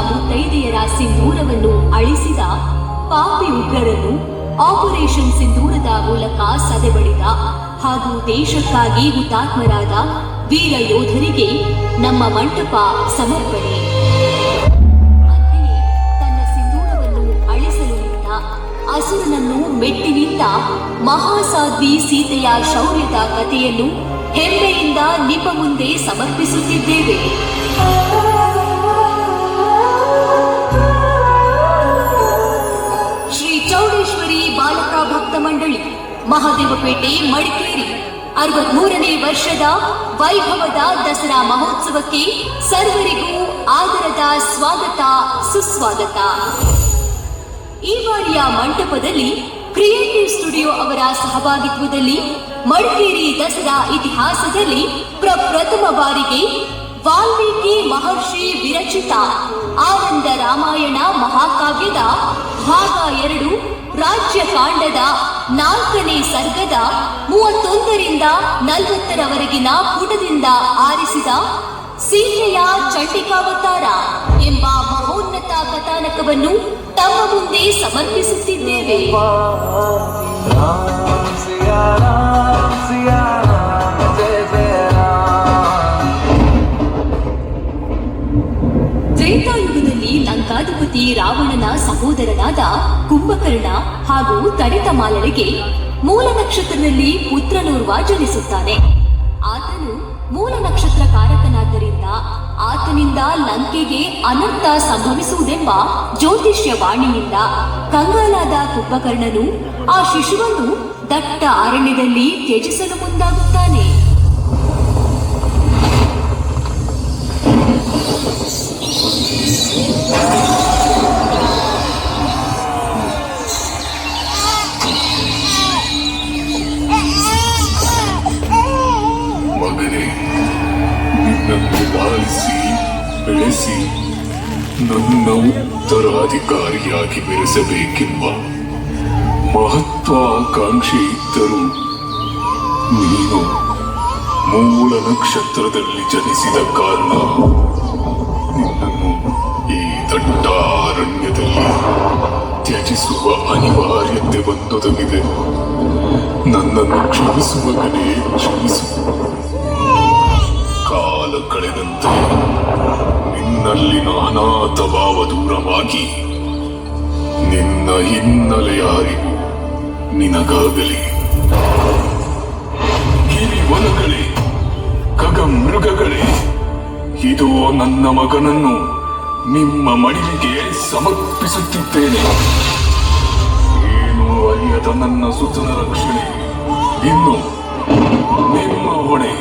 ಮುತ್ತೈದೆಯರ ಸಿಂಧೂರವನ್ನು ಅಳಿಸಿದ ಪಾಪಿ ಉಗ್ರರನ್ನು ಆಪರೇಷನ್ ಸಿಂಧೂರದ ಮೂಲಕ ಸದೆಬಡಿದ ಹಾಗೂ ದೇಶಕ್ಕಾಗಿ ಹುತಾತ್ಮರಾದ ವೀರ ಯೋಧರಿಗೆ ನಮ್ಮ ಮಂಟಪ ಸಮರ್ಪಣೆ. ಅಂತೆಯೇ ತನ್ನ ಸಿಂಧೂರವನ್ನು ಅಳಿಸಲು ನಿಂತ ಮೆಟ್ಟಿನಿಂದ ಮಹಾಸಾಧ್ವಿ ಸೀತೆಯ ಶೌರ್ಯದ ಕಥೆಯನ್ನು ಹೆಮ್ಮೆಯಿಂದ ನಿಮ್ಮ ಮುಂದೆ ಸಮರ್ಪಿಸುತ್ತಿದ್ದೇವೆ. ಮಹಾದೇವಪೇಟೆ ಮಡಿಕೇರಿ. ಅರವತ್ಮೂರನೇ ವರ್ಷದ ವೈಭವದ ದಸರಾ ಮಹೋತ್ಸವಕ್ಕೆ ಸರ್ವರಿಗೂ ಆದರದ ಸ್ವಾಗತ, ಸುಸ್ವಾಗತ. ಈ ಬಾರಿಯ ಮಂಟಪದಲ್ಲಿ ಕ್ರಿಯೇಟಿವ್ ಸ್ಟುಡಿಯೋ ಅವರ ಸಹಭಾಗಿತ್ವದಲ್ಲಿ ಮಡಿಕೇರಿ ದಸರಾ ಇತಿಹಾಸದಲ್ಲಿ ಪ್ರಪ್ರಥಮ ಬಾರಿಗೆ ವಾಲ್ಮೀಕಿ ಮಹರ್ಷಿ ವಿರಚಿತ ಆನಂದ ರಾಮಾಯಣ ಮಹಾಕಾವ್ಯದ ಭಾಗ ಎರಡು ರಾಜ್ಯ ಕಾಂಡದ ನಾಲ್ಕನೇ ಸರ್ಗದ ಮೂವತ್ತೊಂದರಿಂದ ನಲವತ್ತರವರೆಗಿನ ಪುಟದಿಂದ ಆರಿಸಿದ ಸೀತೆಯ ಚಂಡಿಕಾವತಾರ ಎಂಬ ಮಹೋನ್ನತ ಕಥಾನಕವನ್ನು ತಮ್ಮ ಮುಂದೆ ಸಮರ್ಪಿಸುತ್ತಿದ್ದೇವೆ. ರಾವಣನ ಸಹೋದರನಾದ ಕುಂಭಕರ್ಣ ಹಾಗೂ ತಡಿತಮಾಲರಿಗೆ ಮೂಲ ನಕ್ಷತ್ರದಲ್ಲಿ ಪುತ್ರನೋರ್ವ ಜನಿಸುತ್ತಾನೆ ಆತನು ಮೂಲ ನಕ್ಷತ್ರ ಕಾರಕನಾದ್ದರಿಂದ ಆತನಿಂದ ಲಂಕೆಗೆ ಅನಂತ ಸಂಭವಿಸುವುದೆಂಬ ಜ್ಯೋತಿಷ್ಯ ವಾಣಿಯಿಂದ ಕಂಗಾಲಾದ ಕುಂಭಕರ್ಣನು ಆ ಶಿಶುವನ್ನು ದಟ್ಟ ಅರಣ್ಯದಲ್ಲಿ ತ್ಯಜಿಸಲು ಮುಂದಾಗುತ್ತಾನೆ. ನನ್ನ ಉತ್ತರಾಧಿಕಾರಿಯಾಗಿ ಬೆರೆಸಬೇಕೆಂಬ ಮಹತ್ವಾಕಾಂಕ್ಷೆ ಇದ್ದರೂ ನೀನು ಮೂಲ ನಕ್ಷತ್ರದಲ್ಲಿ ಜನಿಸಿದ ಕಾರಣ ನಿನ್ನನ್ನು ಈ ದಟ್ಟ ಅರಣ್ಯದಲ್ಲಿ ತ್ಯಜಿಸುವ ಅನಿವಾರ್ಯತೆ ಬಂದೊದಗಿದೆ. ನನ್ನನ್ನು ಕ್ಷಮಿಸುವ ಕ್ಷಮಿಸು. ಕಾಲ ಕಳೆದಂತೆ ನಿನ್ನಲ್ಲಿನ ಅನಾಥ ಭಾವ ದೂರವಾಗಿ ನಿನ್ನ ಹಿನ್ನೆಲೆಯ ಅರಿವು ನಿನಗಾಗಲಿ. ಗಿರಿವನಗಳೇ ಖಗ ಮೃಗಗಳೇ, ಇದು ನನ್ನ ಮಗನನ್ನು ನಿಮ್ಮ ಮಡಿಲಿಗೆ ಸಮರ್ಪಿಸುತ್ತಿದ್ದೇನೆ. ಏನು ಅರಿಯದ ನನ್ನ ಸುತನ ರಕ್ಷಣೆ, ಇನ್ನು ನಿಮ್ಮ ಹೊಣೆ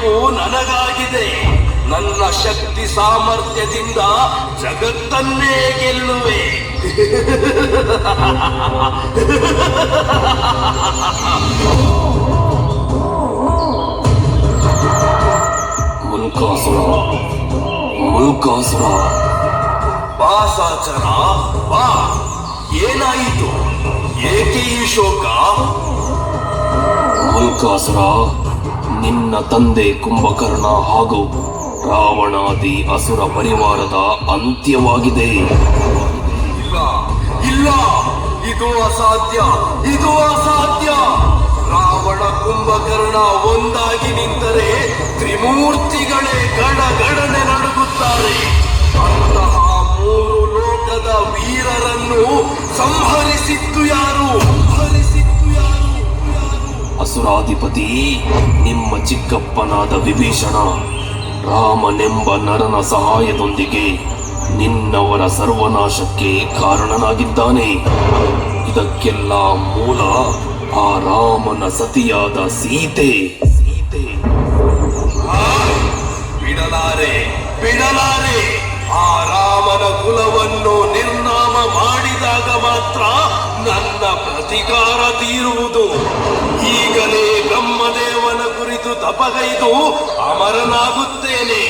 ಅರಿವು ನನಗಾಗಿದೆ. ನನ್ನ ಶಕ್ತಿ ಸಾಮರ್ಥ್ಯದಿಂದ ಜಗತ್ತನ್ನೇ ಗೆಲ್ಲುವೆ. ಮುಲ್ಕಾಸುರ ಬಾ ಏನಾಯಿತು? ಏಕೆ ಈ ಶೋಕ? ಮುಲ್ಕಾಸುರ ನಿನ್ನ ತಂದೆ ಕುಂಭಕರ್ಣ ಹಾಗೂ ರಾವಣಾದಿ ಅಸುರ ಪರಿವಾರದ ಅಂತ್ಯವಾಗಿದೆ. ಇಲ್ಲ ಇಲ್ಲ, ಇದು ಅಸಾಧ್ಯ ಇದು ಅಸಾಧ್ಯ. ರಾವಣ ಕುಂಭಕರ್ಣ ಒಂದಾಗಿ ನಿಂತರೆ ತ್ರಿಮೂರ್ತಿಗಳೇ ಗಡಗಡನೆ ನಡುಗುತ್ತಾರೆ. ಅಂತಹ ಮೂರು ಲೋಕದ ವೀರರನ್ನು ಸಂಹರಿಸಿದ್ದು ಯಾರು? ಸಂಹರಿಸಿದ್ದು ಅಸುರಾಧಿಪತಿ ನಿಮ್ಮ ಚಿಕ್ಕಪ್ಪನಾದ ವಿಭೀಷಣ, ರಾಮನೆಂಬ ನರನ ಸಹಾಯದೊಂದಿಗೆ ನಿನ್ನವರ ಸರ್ವನಾಶಕ್ಕೆ ಕಾರಣನಾಗಿದ್ದಾನೆ. ಇದಕ್ಕೆಲ್ಲ ಮೂಲ ಆ ರಾಮನ ಸತಿಯಾದ ಸೀತೆ. ಸೀತೆ. ಬಿಡಲಾರೆ ಬಿಡಲಾರೆ. ಆ ರಾಮನ ಕುಲವನ್ನು ನಿರ್ನಾಮ ಮಾಡಿದಾಗ ಮಾತ್ರ ನನ್ನ ಪ್ರತಿಕಾರ ತೀರುವುದು. ಬ್ರಹ್ಮದೇವನ ತಪಗೈದು ಅಮರನಾಗುತ್ತೇನೆ.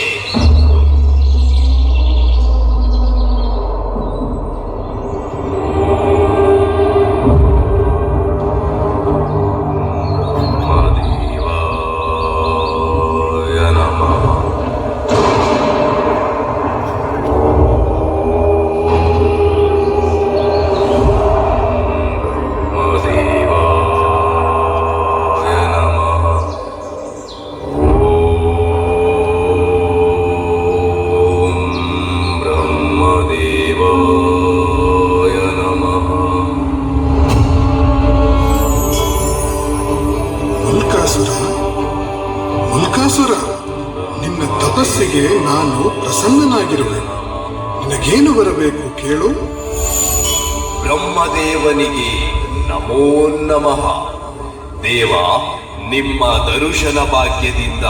ತಪಸ್ಸಿಗೆ ನಾನು ಪ್ರಸನ್ನನಾಗಿರುವೆ. ನಿನಗೇನು ಬರಬೇಕು ಕೇಳು. ಬ್ರಹ್ಮದೇವನಿಗೆ ನಮೋ ನಮಃ. ದೇವ ನಿಮ್ಮ ದರುಶನ ಭಾಗ್ಯದಿಂದ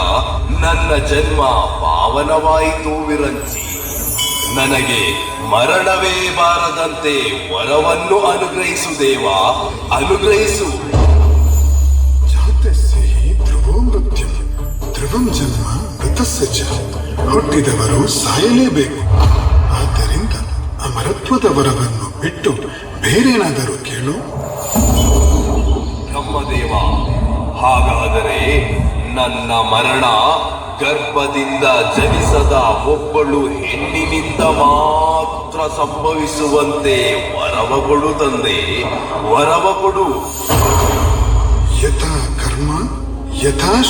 ನನ್ನ ಜನ್ಮ ಪಾವನವಾಯಿತು ವಿರಂಚಿ. ನನಗೆ ಮರಣವೇ ಬಾರದಂತೆ ವರವನ್ನು ಅನುಗ್ರಹಿಸು ದೇವ ಅನುಗ್ರಹಿಸು. ಜಾತಸ್ಯ ಧ್ರುವೋ ಮೃತ್ಯು. ಧ್ರುವಂ ಜನ್ಮ ಚ ಹುಟ್ಟಿದವರು ಸಾಯಲೇಬೇಕು. ಆದ್ದರಿಂದ ಅಮರತ್ವದ ವರವನ್ನು ಬಿಟ್ಟು ಬೇರೇನಾದರೂ ಕೇಳು. ನಮ್ಮ ದೇವ ಹಾಗಾದರೆ ನನ್ನ ಮರಣ ಗರ್ಭದಿಂದ ಜನಿಸದ ಒಬ್ಬಳು ಹೆಣ್ಣಿನಿಂದ ಮಾತ್ರ ಸಂಭವಿಸುವಂತೆ ವರವ ಕೊಡು ತಂದೆ ವರವ ಕೊಡು. ಯಥಾ ಕರ್ಮ ಯಥಾ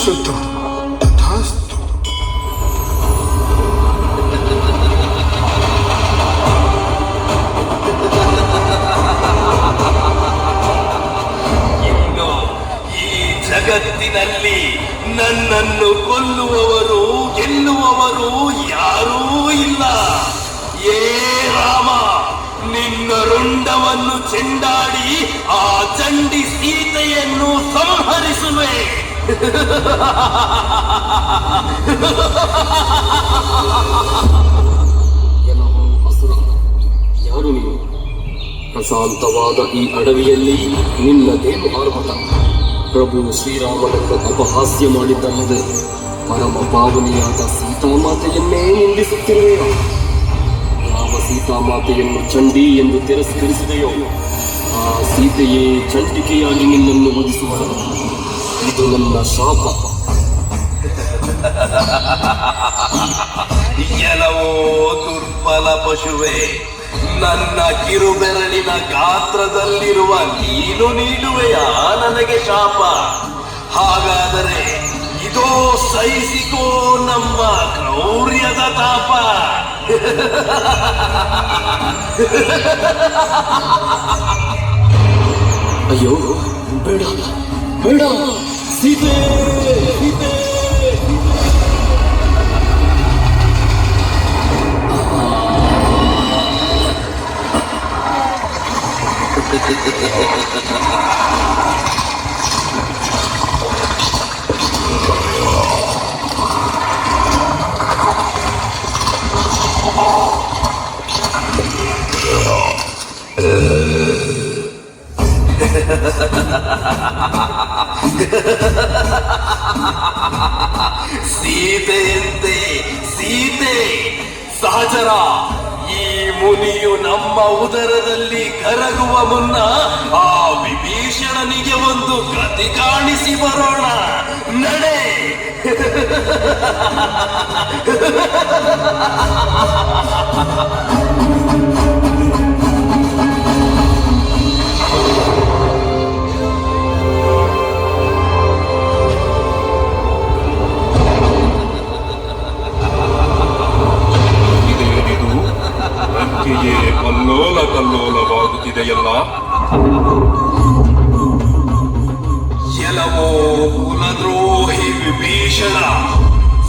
ಜಗತ್ತಿನಲ್ಲಿ ನನ್ನನ್ನು ಕೊಲ್ಲುವವರು, ಗೆಲ್ಲುವವರು ಯಾರೂ ಇಲ್ಲ. ಏ ರಾಮ, ನಿನ್ನ ರುಂಡವನ್ನು ಚೆಂಡಾಡಿ ಆ ಚಂಡಿ ಸೀತೆಯನ್ನು ಸಂಹರಿಸುವೆ. ಯಾರು ನೀನು ಪ್ರಶಾಂತವಾದ ಈ ಅಡವಿಯಲ್ಲಿ ನಿನ್ನದೇನು ಆರ್ಭಟ ಪ್ರಭು ಶ್ರೀರಾಮನನ್ನು ಅಪಹಾಸ್ಯ ಮಾಡಿದ್ದಲ್ಲದೆ ಪರಮ ಪಾವನಿಯಾದ ಸೀತಾಮಾತೆಯನ್ನೇ ನಿಂದಿಸುತ್ತಿರುವೆಯೋ ಯಾವ ಸೀತಾಮಾತೆಯನ್ನು ಚಂಡಿ ಎಂದು ತಿರಸ್ಕರಿಸಿದೆಯೋ, ಆ ಸೀತೆಯೇ ಚಂಡಿಕೆಯಾಗಿ ನಿನ್ನನ್ನು ವಧಿಸುವ. ಇದು ನನ್ನ ಶಾಪ. ಎಲ್ಲವೋ ದುರ್ಬಲ ಪಶುವೆ. ನನ್ನ ಕಿರುಬೆರಳಿನ ಗಾತ್ರದಲ್ಲಿರುವ ನೀನು ನೀಡುವೆಯಾ ನನಗೆ ಶಾಪ. ಹಾಗಾದರೆ ಇದೋ ಸಹಿಸಿಕೋ ನಮ್ಮ ಕ್ರೌರ್ಯದ ತಾಪ. ಅಯ್ಯೋ, ಬೇಡ ಬೇಡ, ಸೀತೆ. ಸೀತೆಯಂತೆ ಸೀತೆ ಸಹಚರ ಈ ಮುನಿಯು ನಮ್ಮ ಉದರದಲ್ಲಿ ಕರಗುವ ಮುನ್ನ ಆ ವಿಭೀಷಣನಿಗೆ ಒಂದು ಕೃತಿ ಕಾಣಿಸಿ ಬರೋಣ. ನಡೆ. ಲಂಕೆಯೇ ಕಲ್ಲೋಲ ಕಲ್ಲೋಲವಾಗುತ್ತಿದೆಯಲ್ಲ ಕೆಲವೋ ಕುಲದ್ರೋಹಿ ವಿಭೀಷಣ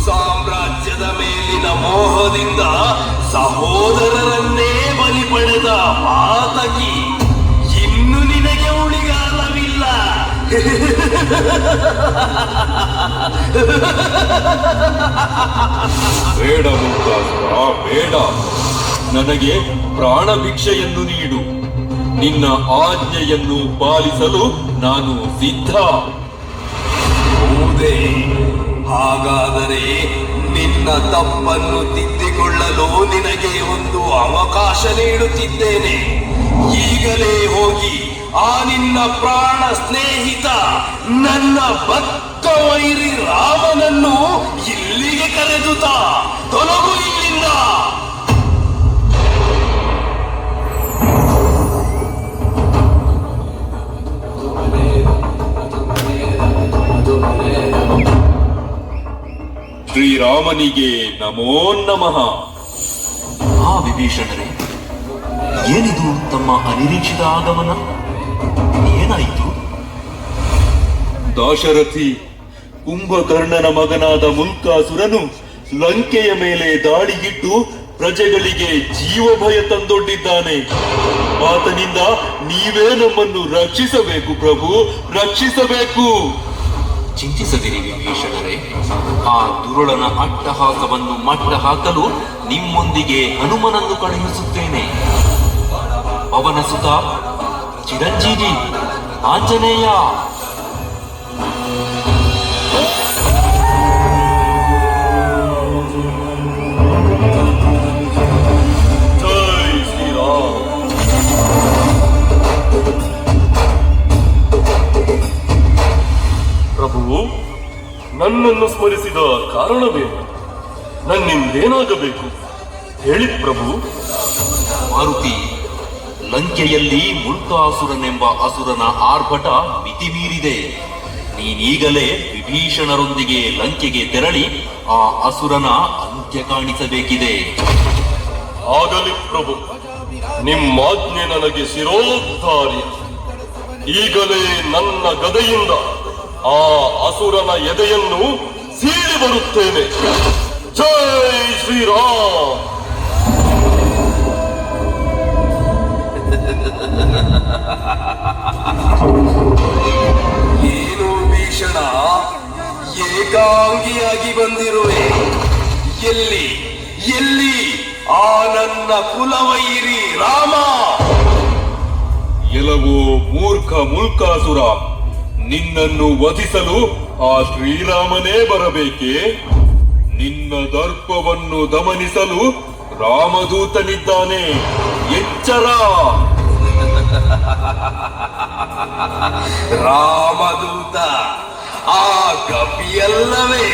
ಸಾಮ್ರಾಜ್ಯದ ಮೇಲಿನ ಮೋಹದಿಂದ ಸಹೋದರರನ್ನೇ ಬಲಿ ಪಡೆದ ಮಾತಕಿ ಇನ್ನು ನಿನಗೆ ಉಳಿಗಾಲವಿಲ್ಲ. ಬೇಡ ಮುಂತಾದ ಬೇಡ. ನನಗೆ ಪ್ರಾಣ ಭಿಕ್ಷೆಯನ್ನು ನೀಡು. ನಿನ್ನ ಆಜ್ಞೆಯನ್ನು ಪಾಲಿಸಲು ನಾನು ಸಿದ್ಧ. ಹೌದೇ, ಹಾಗಾದರೆ ನಿನ್ನ ತಪ್ಪನ್ನು ತಿದ್ದಿಕೊಳ್ಳಲು ನಿನಗೆ ಒಂದು ಅವಕಾಶ ನೀಡುತ್ತಿದ್ದೇನೆ. ಈಗಲೇ ಹೋಗಿ ಆ ನಿನ್ನ ಪ್ರಾಣ ಸ್ನೇಹಿತ, ನನ್ನ ಭಕ್ತ ವೈರಿ ರಾಮನನ್ನು ಇಲ್ಲಿಗೆ ಕರೆದುತ್ತಾ ತೊಲಗು ಇಲ್ಲಿಂದ. ಶ್ರೀರಾಮನಿಗೆ ನಮೋ ನಮಃ. ಆ ವಿಭೀಷಣರೇ ಏನಿದು ತಮ್ಮ ಅನಿರೀಕ್ಷಿತ ಆಗಮನ? ಏನಾಯಿತು? ದಾಶರಥಿ ಕುಂಭಕರ್ಣನ ಮಗನಾದ ಮುಲ್ಕಾಸುರನು ಲಂಕೆಯ ಮೇಲೆ ದಾಳಿಗಿಟ್ಟು ಪ್ರಜೆಗಳಿಗೆ ಜೀವ ಭಯ ತಂದೊಡ್ಡಿದ್ದಾನೆ. ಆತನಿಂದ ನೀವೇ ನಮ್ಮನ್ನು ರಕ್ಷಿಸಬೇಕು ಪ್ರಭು ರಕ್ಷಿಸಬೇಕು. ಚಿಂತಿಸದಿರಿ ವಿಭೀಷಣರೇ ಆ ದುರುಳನ ಅಟ್ಟಹಾಸವನ್ನು ಮಟ್ಟ ಹಾಕಲು ನಿಮ್ಮೊಂದಿಗೆ ಹನುಮನನ್ನು ಕಳುಹಿಸುತ್ತೇನೆ. ಅವನ ಸುತ ಚಿರಂಜೀವಿ ಆಂಜನೇಯ. ಪ್ರಭು ನನ್ನನ್ನು ಸ್ಮರಿಸಿದ ಕಾರಣವೇನು ನನ್ನಿಂದೇನಾಗಬೇಕು? ಹೇಳಿ ಪ್ರಭು. ಮಾರುತಿ ಲಂಕೆಯಲ್ಲಿ ಮುಲ್ಕಾಸುರನೆಂಬ ಅಸುರನ ಆರ್ಭಟ ಮಿತಿ ಮೀರಿದೆ ನೀನೀಗಲೇ ವಿಭೀಷಣರೊಂದಿಗೆ ಲಂಕೆಗೆ ತೆರಳಿ ಆ ಅಸುರನ ಅಂತ್ಯ ಕಾಣಿಸಬೇಕಿದೆ. ಆಗಲಿ ಪ್ರಭು ನಿಮ್ಮಾಜ್ಞೆ ನನಗೆ ಶಿರೋದ್ಧಾರಿ. ಈಗಲೇ ನನ್ನ ಗದೆಯಿಂದ ಆ ಅಸುರನ ಎದೆಯನ್ನು ಸೀಳಿ ಬರುತ್ತೇನೆ. ಜೈ ಶ್ರೀರಾಮ್. ಏನು ಭೀಷಣ? ಏಕಾಂಗಿಯಾಗಿ ಬಂದಿರುವೆ. ಎಲ್ಲಿ ಎಲ್ಲಿ? ಆ ನನ್ನ ಕುಲವೈರಿ ರಾಮ. ಎಲವೋ ಮೂರ್ಖ ಮುಲ್ಕಾಸುರ. ನಿನ್ನನ್ನು ವಧಿಸಲು ಆ ಶ್ರೀರಾಮನೇ ಬರಬೇಕೆ? ನಿನ್ನ ದರ್ಪವನ್ನು ದಮನಿಸಲು ರಾಮದೂತನಿದ್ದಾನೆ. ಎಚ್ಚರ! ರಾಮದೂತ ಆ ಕಪಿಯಲ್ಲವೇ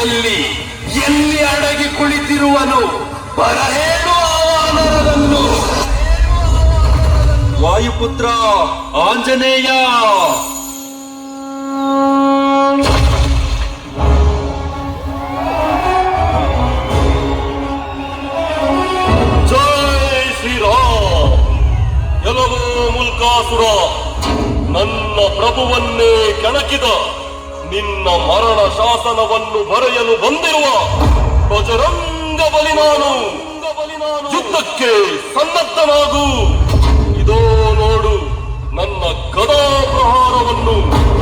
ಎಲ್ಲಿ ಎಲ್ಲಿ ಅಡಗಿ ಕುಳಿತಿರುವನು? ಬರಹೇಳು ವಾಯುಪುತ್ರ ಆಂಜನೇಯ! ಮುಲ್ಕಾಸುರ ನನ್ನ ಪ್ರಭುವನ್ನೇ ಕೆಣಕಿದ ನಿನ್ನ ಮರಣ ಶಾಸನವನ್ನು ಬರೆಯಲು ಬಂದಿರುವ ಬಜರಂಗ ಬಲಿ ನಾನು. ಯುದ್ಧಕ್ಕೆ ಸನ್ನದ್ಧನಾಗು. ಇದೋ ನೋಡು ನನ್ನ ಗದಾ ಪ್ರಹಾರವನ್ನು.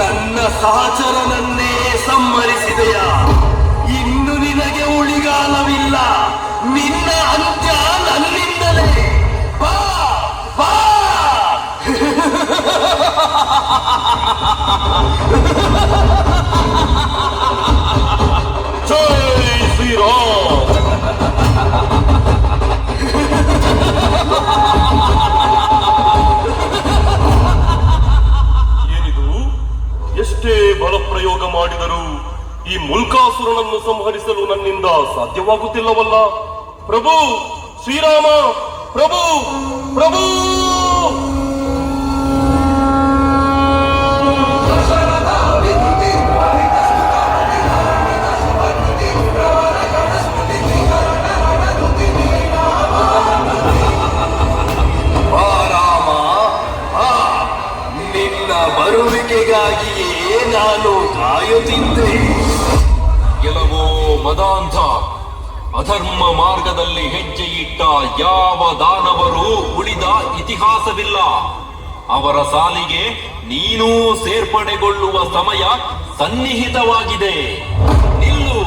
ನನ್ನ ಸಹಚರನನ್ನೇ ಸಂಹರಿಸಿದೆಯ. ಇನ್ನು ನಿನಗೆ ಉಳಿಗಾಲವಿಲ್ಲ. ನಿನ್ನ ಅಂತ್ಯ ನನ್ನಿಂದಲೇ. ಬಾ ಬಾ. ಶ್ರೀರಾಮ್. ಎಷ್ಟೇ ಬಲ ಪ್ರಯೋಗ ಮಾಡಿದರೂ ಈ ಮುಲ್ಕಾಸುರನನ್ನು ಸಂಹರಿಸಲು ನನ್ನಿಂದ ಸಾಧ್ಯವಾಗುತ್ತಿಲ್ಲವಲ್ಲ? ಪ್ರಭು ಶ್ರೀರಾಮ ಪ್ರಭು ಪ್ರಭು! ಇತಿಹಾಸವಿಲ್ಲ. ಅವರ ಸಾಲಿಗೆ ನೀನೂ ಸೇರ್ಪಡೆಗೊಳ್ಳುವ ಸಮಯ ಸನ್ನಿಹಿತವಾಗಿದೆ. ನಿಲ್ಲು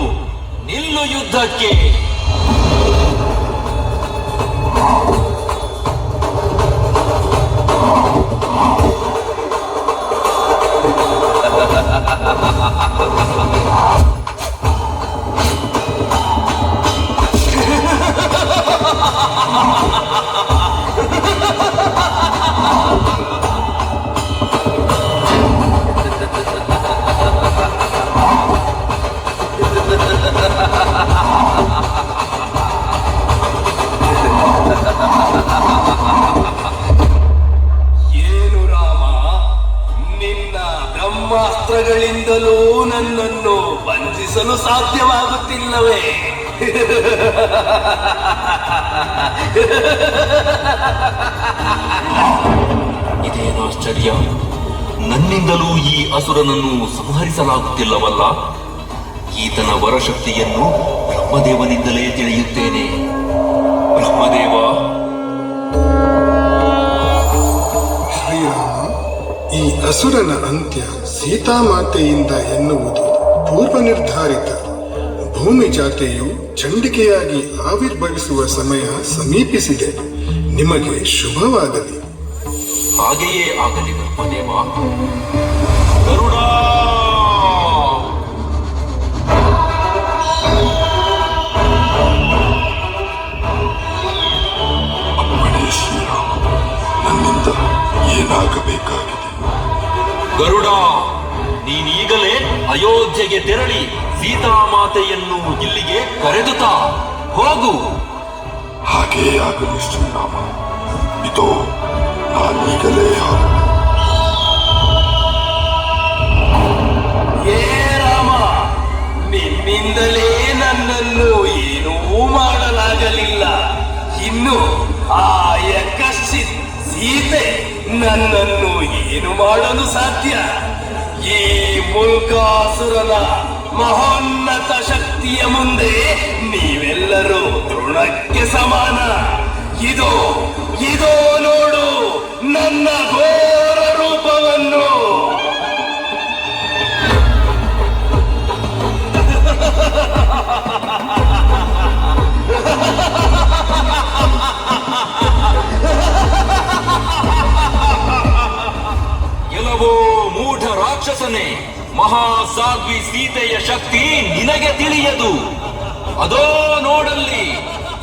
ನಿಲ್ಲು ಯುದ್ಧಕ್ಕೆ. ಇದೇನಾಶ್ಚರ್ಯ ನನ್ನಿಂದಲೂ ಈ ಅಸುರನನ್ನು ಸಂಹರಿಸಲಾಗುತ್ತಿಲ್ಲವಲ್ಲ? ಈತನ ವರಶಕ್ತಿಯನ್ನು ಬ್ರಹ್ಮದೇವನಿಂದಲೇ ತಿಳಿಯುತ್ತೇನೆ. ಬ್ರಹ್ಮದೇವ! ಈ ಅಸುರನ ಅಂತ್ಯ ಸೀತಾಮಾತೆಯಿಂದ ಎನ್ನುವುದು ಪೂರ್ವ ನಿರ್ಧಾರಿತ ಭೂಮಿ ಜಾತೆಯು ಚಂಡಿಕೆಯಾಗಿ ಆವಿರ್ಭವಿಸುವ ಸಮಯ ಸಮೀಪಿಸಿದೆ. ನಿಮಗೆ ಶುಭವಾಗಲಿ. ಹಾಗೆಯೇ ಆಗಲಿ ಬ್ರಹ್ಮದೇವ ಗರುಡ! ನನ್ನಿಂದ ಏನಾಗಬೇಕಾಗಿದೆ? ಗರುಡ ನೀನೀಗಲೇ ಅಯೋಧ್ಯೆಗೆ ತೆರಳಿ ಸೀತಾಮಾತೆಯನ್ನು ಇಲ್ಲಿಗೆ ಕರೆದುತಾ ಹೋಗು. ಹಾಗೇ ಆಗಲಿ ಶ್ರೀರಾಮ. ಇದು ಏ ರಾಮ ನಿನ್ನಿಂದಲೇ ನನ್ನನ್ನು ಏನೂ ಮಾಡಲಾಗಲಿಲ್ಲ. ಇನ್ನು ಆ ಯಕಶ್ಚಿತ್ ಸೀತೆ ನನ್ನನ್ನು ಏನು ಮಾಡಲು ಸಾಧ್ಯ? ಈ ಮುಲ್ಕಾಸುರನ ಮಹೋನ್ನತ ಶಕ್ತಿಯ ಮುಂದೆ ನೀವೆಲ್ಲರೂ ತೃಣಕ್ಕೆ ಸಮಾನ. ಇದು ಇದೋ ರಾಕ್ಷಸನೇ, ಮಹಾಸಾಧ್ವಿ ಸೀತೆಯ ಶಕ್ತಿ ನಿನಗೆ ತಿಳಿಯದು. ಅದೋ ನೋಡಲ್ಲಿ,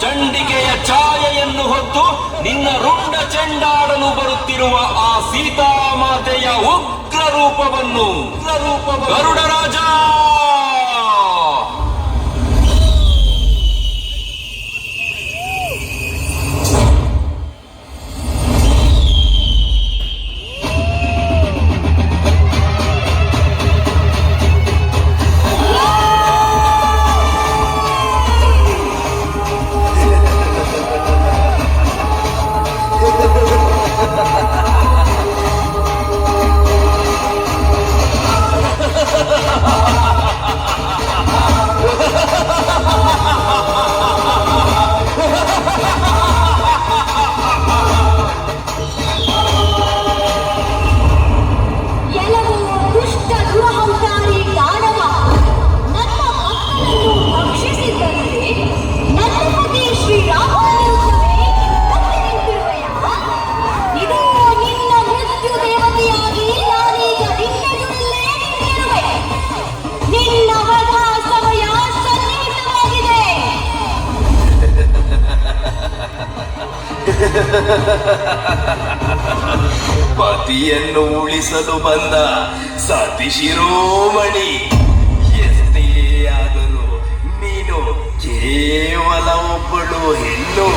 ಚಂಡಿಕೆಯ ಛಾಯೆಯನ್ನು ಹೊತ್ತು ನಿನ್ನ ರುಂಡ ಚೆಂಡಾಡಲು ಬರುತ್ತಿರುವ ಆ ಸೀತಾಮಾತೆಯ ಉಗ್ರ ರೂಪವನ್ನು ಉಗ್ರ ರೂಪ ಗರುಡ ರಾಜ ಪತಿಯನ್ನು ಉಳಿಸಲು ಬಂದ ಸತಿ ಶಿರೋಮಣಿ. ಎಷ್ಟೇ ಆದರೂ ನೀನು ಕೇವಲ ಒಬ್ಬಳು ಹೆಣ್ಣು.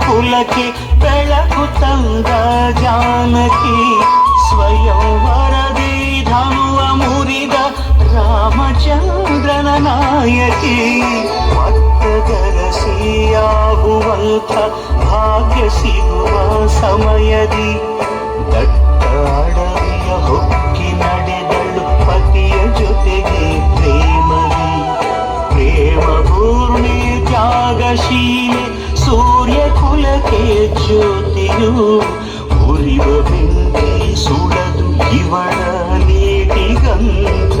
పులకి ಬೆಳಕು ತಂದ ಜಾನಕಿ ಸ್ವಯಂ ವರದಿ ಧನುವ ಮುರಿದ ರಾಮಚಂದ್ರನ ನಾಯಕಿ ಭಕ್ತದರಸಿಯಾಗುವಂಥ ಭಾಗ್ಯ ಸಿಗುವ ಸಮಯದಿ ಜ್ಯೋತಿಯು ಉರಿವ ಬಿಂದೆ ಸುಳದು ಇವಳ ನೀಟಿಗಂಧ